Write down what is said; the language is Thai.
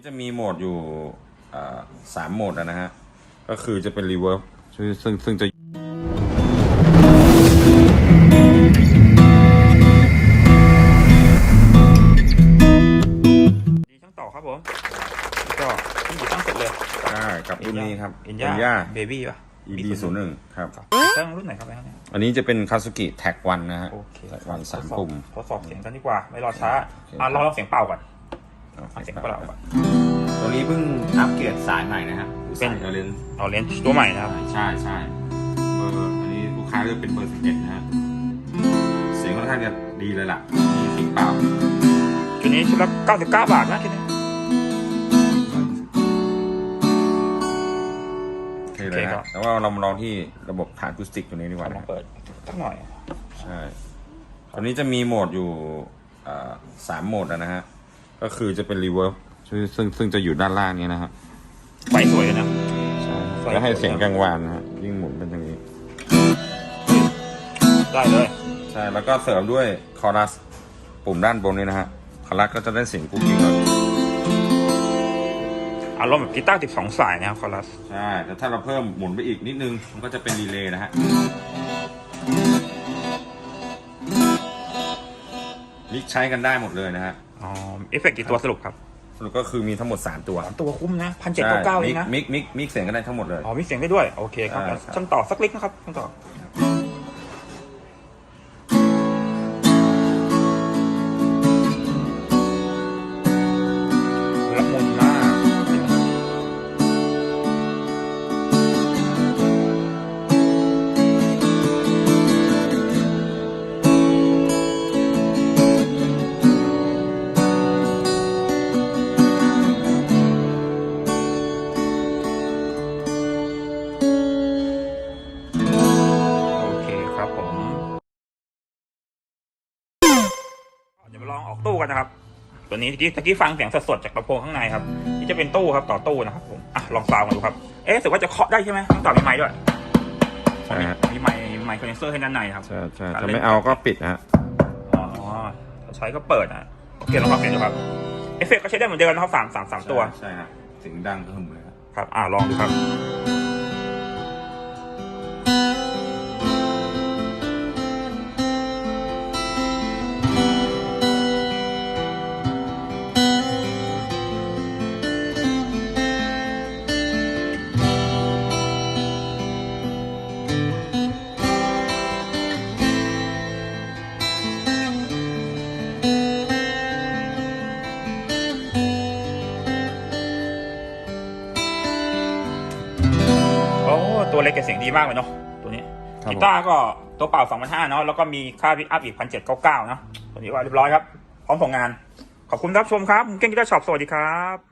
นี้จะมีโหมดอยู่อ่าสามโหมดนะฮะ ก็คือจะเป็นรีเวิร์บซึ่งซึ่งจะดีช่างต่อครับผมแล้วก็ที่อยู่ช่างเสร็จเลยได้กับรุ่นนี้ครับเอ็นย่าย่าเบบี้ป่ะ EB ศูนย์หนึ่งครับตั้งรุ่นไหนครับเนี่ยอันนี้จะเป็นคาสุกิแท็กวันนะฮะโอเคแท็กวันสามทดอบปุ่มทดสอบเสียงกันดีกว่า ไม่รอช้าโอเคอะลองลองเสียงเปล่าก่อน เอาเอาเสียงเปล่าก่อนตัวนี้เพิ่งอัปเกรดสายใหม่นะฮะเป็นสายเลนเอาเลนส์ตัวใหม่นะครับ ใช่ใช่เบอร์อันนี้ลูกค้าเลือกเป็นเบอร์สิบเอ็ดนะฮะเสียงค่อนข้างจะดีเลยล่ะมีเสียงเปล่าชุดนี้ชุดละ99บาทนะชุดนี้โอเคเลยโอเคครัฮะบแต่ว่าเรามาลองที่ระบบฐานอะคูสติกตัวนี้ดีกว่าลอนะงเปิดสักหน่อย ใช่ตัวนี้จะมีโหมดอยู่อ่าสามโหมดนะฮะ ก็คือจะเป็นรีเวิร์บซึ่งซึ่งจะอยู่ด้านล่างนี้นะฮะไฟสวยเลยนะ ใช่ไฟแล้วให้เสียงกลางวานนะฮะยิ่งหมุนเป็นอย่างนี้ ได้เลย ใช่แล้วก็เสริมด้วยคอรัส ปุ่มด้านบนนี้นะฮะคอรัสก็จะได้เสียงกุ๊กกิ๊กเลยอารมณ์แบบกีตาร์12สายนะครับคอรัส ใช่แต่ถ้าเราเพิ่มหมุนไปอีกนิดนึง มันก็จะเป็นรีเลย์นะฮะมิกใช้กันได้หมดเลยนะฮะ อ๋อเอฟเฟกต์กี่ตัวสรุปครับสรุปก็คือมีทั้งหมด 3 ตัวสามตัวคุ้มนะพันเจ็ดเก้าเก้าเองนะมิกมิกมิกเสียงกันได้ทั้งหมดเลย อ๋อมีเสียงได้ด้วย โอเคครับใช่ครับ ช่างต่อสักเล็กนะครับช่างต่อ เดี๋ยวมาลองออกตู้กันนะครับ ตัวนี้ตะกี้ตะกี้ฟังเสียงสดๆจากลำโพงข้างในครับ นี่จะเป็นตู้ครับต่อตู้นะครับผมอะลองซาวด์กันดูครับ เอ๊ะรู้สึกว่าจะเคาะได้ใช่ไหมต้องต่อมีไม้ด้วยใช่ฮะมีไม้มีไมค์คอนเดนเซอร์ให้ด้านในครับ ใช่ใช่ถ้าไม่เอาก็ปิดนะฮะอ๋อถ้าใช้ก็เปิดนะโอเคลองฟังเสียงดูครับ เอฟเฟกต์ก็ใช้ได้เหมือนเดิมนะครับสามสามสามตัว ใช่ฮะเสียงดังก็หึมเลยครับครับอ่าลองดูครับ ตัวเล็กแต่เสียงดีมากเลยเนาะตัวนี้ครับกีผมตาร์ก็ตัวเปล่า2,500เนาะแล้วก็มีค่าพิกอัพอีก1,799เนาะตัวนี้ว่าเรียบร้อยครับ พร้อมส่งงาน ขอบคุณรับชมครับผมเก่งกีตาร์ช็อปสวัสดีครับ